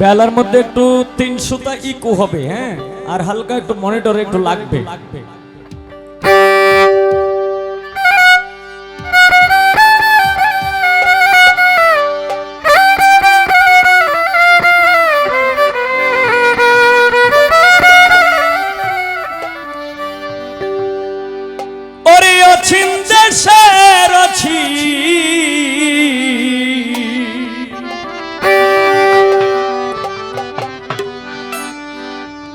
বেলার মধ্যে একটু তিনশোটা ইকো হবে হ্যাঁ? আর হালকা একটু মনিটরে একটু লাগবে। ওরে অছিন দেশের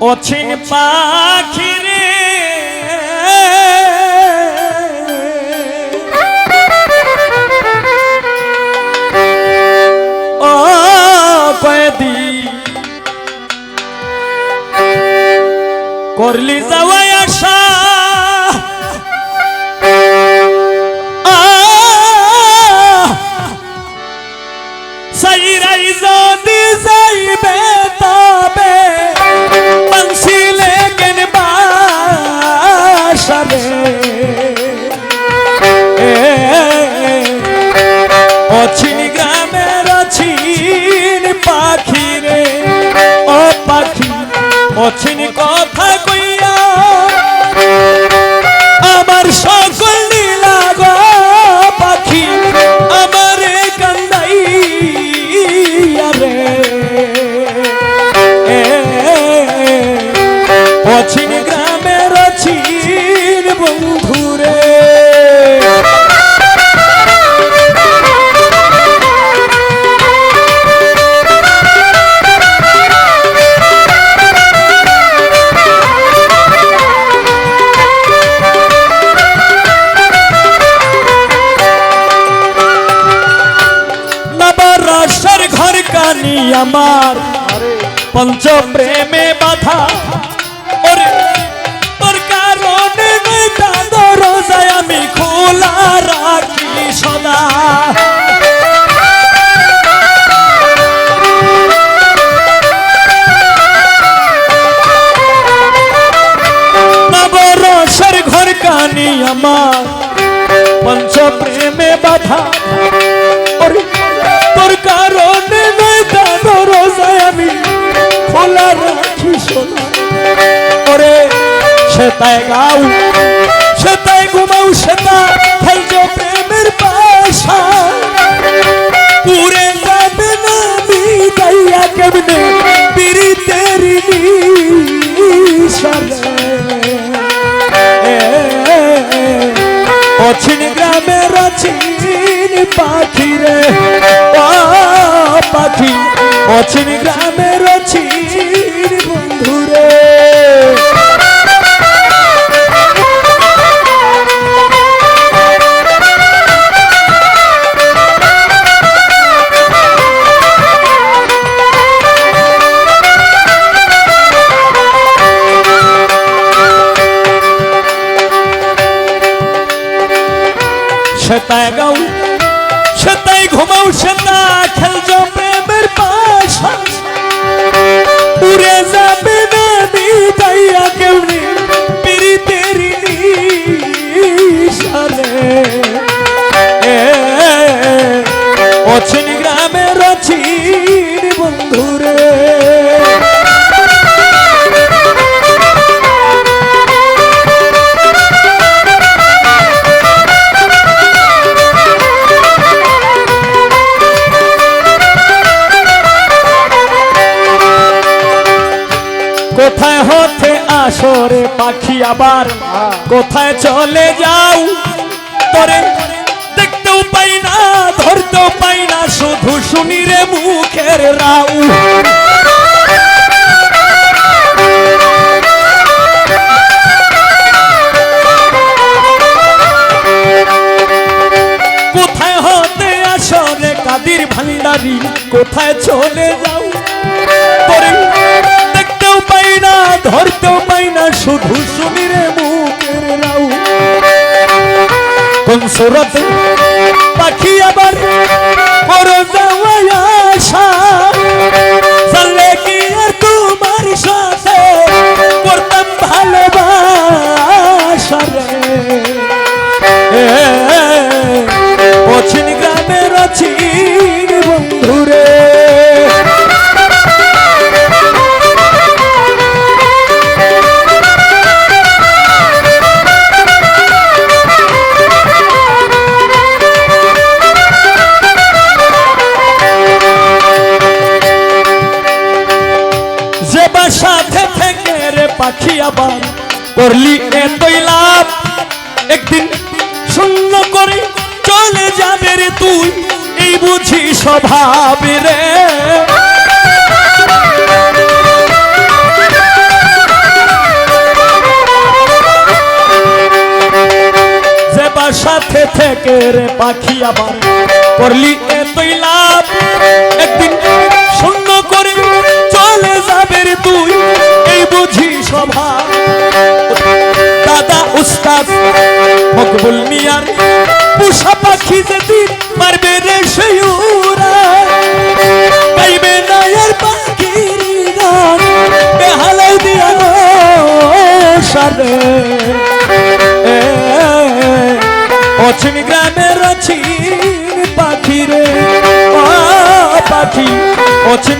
অছিন পাখি রে। ও কয়েদি করলি যাওয়াই অছিন কথা কানি আমার। পঞ্চ প্রেমে বাধা। ওরে তোর কারণে দরজায় আমি খোলা রাখি সদা। নবরসের ঘর কানি আমার। পঞ্চ প্রেমে বাধা। ওরে তোর কারণে আমি খোলা রাখি সোনা। ওরে সেতায় গাও সেতায় ঘুমাও সেতা খেলছো প্রেমের পাশা। পুরে যাবে না বিদাইয়া কেমনে পিরি তেরি অছিন গ্রামের অছিন পাখি রে পাখি অছিন গ্রামের অছিন বন্ধু রে সেতায় গাও সেতাই ঘুমাও সেতা বন্ধুরে কোথায় হতে আসরে পাখি আবার? কোথায় চলে যাও? তোরে দেখতেও পাই রাউ কোথায় হতে আসরে কাদির ভান্ডারি? কোথায় চলে যাও? তোরে দেখতেও পাই না, ধরতেও পাই না, শুধু শুনি রে মুখের রাউ। কোন সুরতে পাখি আবার বড় যাওয়ায় আশা পাখি আবার করলি এতই লাভ। একদিন শূন্য করে চলে যাবে রে তুই, এই বুঝি স্বভাব রে। বাসাতে থেকে রে পাখি আবার করলি স্বভাব দাদা উস্তাদ মকবুল মিয়ার পুষা পাখি যেদিন মারবে রে সেই গাইবে না আর পাখির গান দিয়া সারে। অচিন গ্রামের অচিন পাখি রে পাখি অচিন